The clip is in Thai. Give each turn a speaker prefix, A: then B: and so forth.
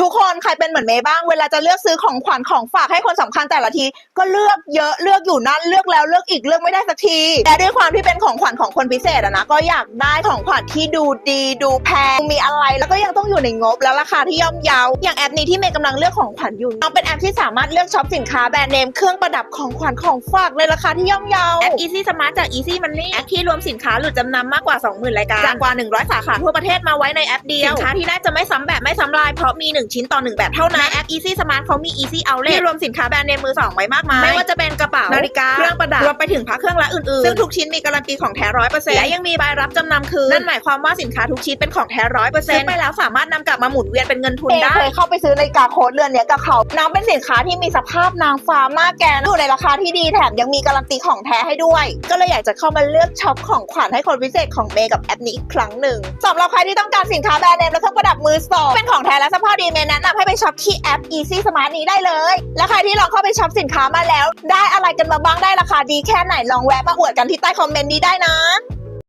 A: ทุกคนใครเป็นเหมือนเมย์บ้าง เวลาจะเลือกซื้อของขวัญของฝากให้คนสำคัญแต่ละที ก็เลือกเยอะเลือกอยู่นั่นเลือกแล้วเลือกอีกเลือกไม่ได้สักทีแต่ด้วยความที่เป ของขวัญของคนพิเศษอะนะก็อยากได้ของขวัญที่ดูดีดูแพงมีอะไร แล้วก็ยังต้องอยู่ในงบแล้วราคาที่ย่อมเยาอย่างแอปนี้ที่เมย์กำลังเลือกของขวัญอยู่น้องเป็นแอปที่สามารถเลือกช็อปสินค้าแบรนด์เนมเครื่องประดับของขวัญของฝากในราคาที่ย่อมเยา
B: แอป Easy Smart จาก Easy Money แอปที่รวมสินค้าหลุดจำนำมากกว่า 20,000 รายการจากกว่า 100 สาขาทั่วประเทศมาไว้ในแอปเดียว สินค้าที่ได้จะไม่ซ้ำแบบไม่ซ้ำลายเพราะมี 1 ชิ้นต่อ 1 แบบเท่านั้นในแอป Easy Smart เขามี Easy Outlet ที่รวมสินค้าแบรนด์เนมมือสองไว้มากมายไม่ว่าจะเป็นกระเป๋านาฬิกาเครื่องประดับรวมไปถึงพระเครื่องและอื่นๆซึ่งทุกชิ้นมีการันตีของแท้ร้อยเปอร์เซ็นต์และยังมีใบรับจำนำคืนนั่นหมายความว่าสินค้าทุกชิ้นเป็นของแท้ร้อยเปอร์เซ็นต์ซื้อไปแล้วสามารถนำกลับมาหมุนเวียนเป็นเงินทุน
A: เอ
B: ได้
A: เคยเข้าไปซื้อนาฬิกาโค้ดเรือนเนี้ยกับเขาน้ำเป็นสินค้าที่มีสภาพนางฟ้ามากแกนอยู่ในราคาที่ดีแถมยังมีการันตีของแท้ให้ด้วย ก็เลยอยากจะเข้ามาเลือกช็อปของขวัญให้คนพิเศษของเมย์กับแอปนี้อีกครั้งหนึ่งสำหรับใครที่ต้องการสินค้าแบรนด์เนมและเครื่องประดับมือสองเป็นของแท้และสภาพดีเมย์แนะนำให้ไปช็อปที่แอป Easy Smart นี้ได้เลย และใครที่ลองเข้าไปช็อปสินค้ามาแล้ว ได้อะไรกันมาบ้างได้ราคาดีแค่ไหนลองแวะมาอวดกันที่ใต้คอมเมนต์นี้ได้นะ